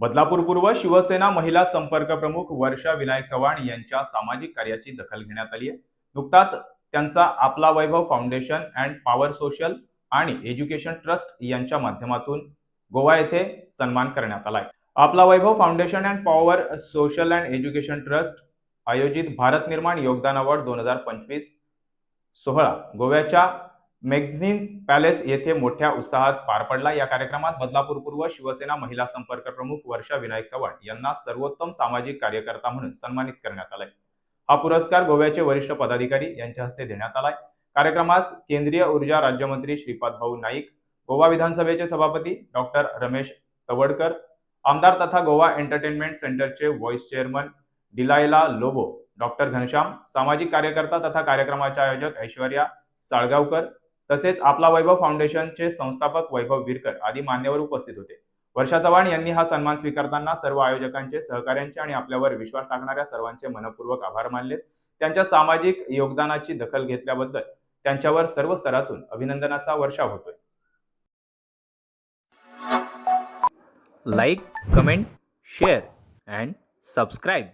बदलापूर पूर्व शिवसेना महिला संपर्क प्रमुख वर्षा विनायक चव्हाण यांच्या सामाजिक कार्याची दखल घेण्यात आली आहे. नुकताच त्यांचा आपला Vaibhav foundation and power social आणि एज्युकेशन ट्रस्ट यांच्या माध्यमातून गोवा येथे सन्मान करण्यात आलाय आपला Vaibhav foundation and power social and education trust आयोजित भारत निर्माण योगदान अवॉर्ड दोन हजार पंचवीस सोहळा गोव्याच्या मॅगझिन पॅलेस येथे मोठ्या उत्साहात पार पडला. या कार्यक्रमात बदलापूर पूर्व शिवसेना महिला संपर्क प्रमुख वर्षा विनायक चव्हाण यांना सर्वोत्तम सामाजिक कार्यकर्ता म्हणून सन्मानित करण्यात आलाय. हा पुरस्कार गोव्याचे वरिष्ठ पदाधिकारी यांच्या हस्ते देण्यात आलाय. कार्यक्रमास केंद्रीय ऊर्जा राज्यमंत्री श्रीपाद भाऊ नाईक गोवा विधानसभेचे सभापती डॉक्टर रमेश तवडकर आमदार तथा गोवा एंटरटेनमेंट सेंटरचे vice chairman Delilah Lobo doctor Ghanshyam सामाजिक कार्यकर्ता तथा कार्यक्रमाचे आयोजक ऐश्वर्या साळगावकर तसेच आपला वैभव फाउंडेशनचे संस्थापक वैभव विरकर आदी मान्यवर उपस्थित होते. वर्षा चव्हाण यांनी हा सन्मान स्वीकारताना सर्व आयोजकांचे सहकार्यांचे आणि आपल्यावर विश्वास टाकणाऱ्या सर्वांचे मनपूर्वक आभार मानले. त्यांच्या सामाजिक योगदानाची दखल घेतल्याबद्दल त्यांच्यावर सर्व स्तरातून अभिनंदनाचा वर्षाव होतोय. Like comment share and subscribe.